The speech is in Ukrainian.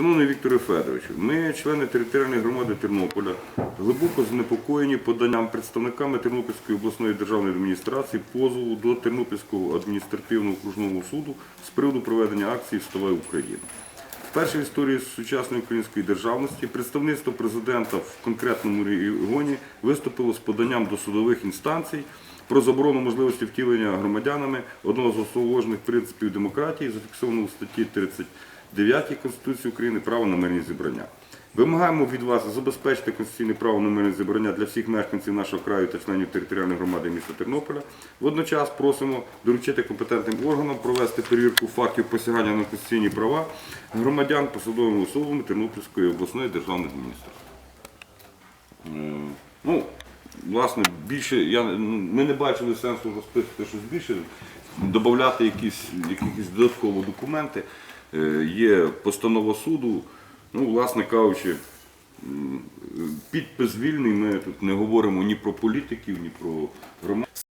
Шановний Вікторе Федоровичу, ми, члени територіальної громади Тернополя, глибоко занепокоєні поданням представниками Тернопільської обласної державної адміністрації позову до Тернопільського адміністративного окружного суду з приводу проведення акції Вставай Україна. Вперше в історії сучасної української державності представництво президента в конкретному регіоні виступило з поданням до судових інстанцій про заборону можливості втілення громадянами одного з основоположних принципів демократії, зафіксованого у статті 39 Конституції України право на мирні зібрання. Вимагаємо від вас забезпечити конституційне право на мирне зібрання для всіх мешканців нашого краю та членів територіальної громади міста Тернополя. Водночас просимо доручити компетентним органам провести перевірку фактів посягання на конституційні права громадян посадовими особами Тернопільської обласної державної адміністрації. Е, Ну, власне, більше я, ми не бачили сенсу розписувати щось більше, додати якісь, якісь додаткові документи. Е, Є постанова суду, ну, власне кажучи, підпис вільний, ми тут не говоримо ні про політиків, ні про громаду.